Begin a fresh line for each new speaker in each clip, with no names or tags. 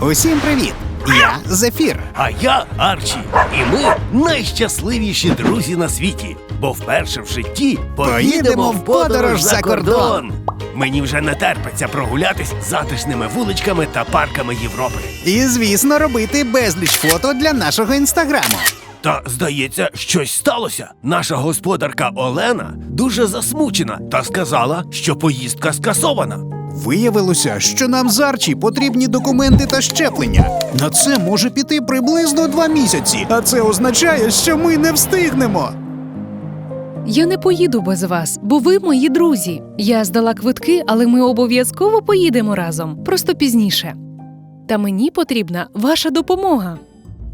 Усім привіт! Я Зефір.
А я Арчі, і ми найщасливіші друзі на світі, бо вперше в житті поїдемо в подорож за кордон. Мені вже не терпиться прогулятись затишними вуличками та парками Європи.
І, звісно, робити безліч фото для нашого інстаграму.
Та здається, щось сталося. Наша господарка Олена дуже засмучена та сказала, що поїздка скасована.
Виявилося, що нам з Арчі потрібні документи та щеплення. На це може піти приблизно два місяці, а це означає, що ми не встигнемо.
Я не поїду без вас, бо ви мої друзі. Я здала квитки, але ми обов'язково поїдемо разом, просто пізніше. Та мені потрібна ваша допомога.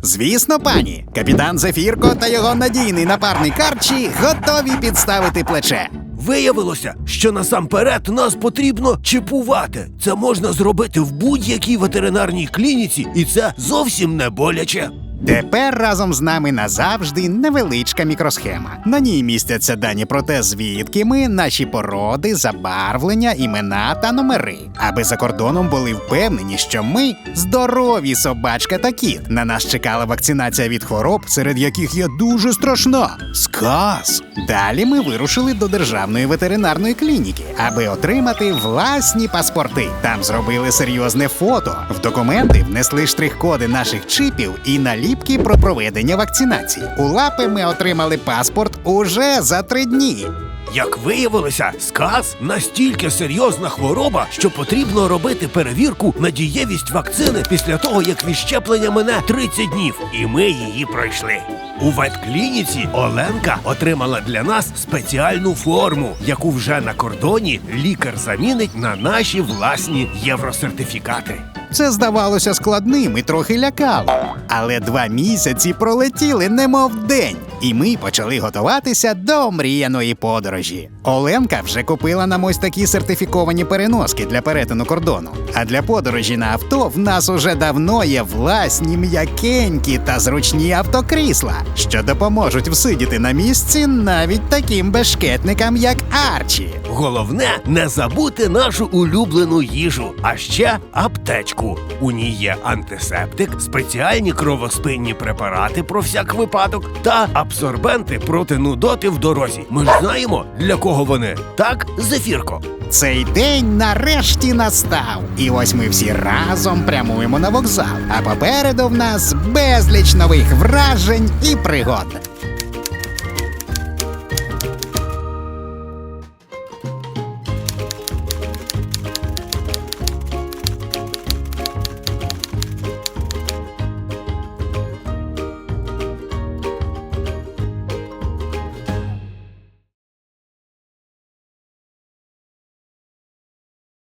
Звісно, пані, капітан Зефірко та його надійний напарник Арчі готові підставити плече.
Виявилося, що насамперед нас потрібно чіпувати. Це можна зробити в будь-якій ветеринарній клініці, і це зовсім не боляче.
Тепер разом з нами назавжди невеличка мікросхема. На ній містяться дані про те, звідки ми, наші породи, забарвлення, імена та номери. Аби за кордоном були впевнені, що ми здорові собачка та кіт. На нас чекала вакцинація від хвороб, серед яких є дуже страшна сказ. Далі ми вирушили до державної ветеринарної клініки, аби отримати власні паспорти. Там зробили серйозне фото. В документи внесли штрих-коди наших чипів і наліпки про проведення вакцинації. У лапи ми отримали паспорт уже за три дні.
Як виявилося, сказ настільки серйозна хвороба, що потрібно робити перевірку на дієвість вакцини після того, як від щеплення мине 30 днів, і ми її пройшли. У ветклініці Оленка отримала для нас спеціальну форму, яку вже на кордоні лікар замінить на наші власні євросертифікати.
Це здавалося складним і трохи лякало. Але два місяці пролетіли немов день, і ми почали готуватися до мріяної подорожі. Оленка вже купила нам ось такі сертифіковані переноски для перетину кордону. А для подорожі на авто в нас уже давно є власні м'якенькі та зручні автокрісла, що допоможуть всидіти на місці навіть таким бешкетникам, як Арчі.
Головне не забути нашу улюблену їжу, а ще аптечку. У ній є антисептик, спеціальні кровоспинні препарати про всяк випадок та абсорбенти проти нудоти в дорозі. Ми ж знаємо, для кого вони. Так, зефірко.
Цей день нарешті настав. І ось ми всі разом прямуємо на вокзал. А попереду в нас безліч нових вражень і пригод.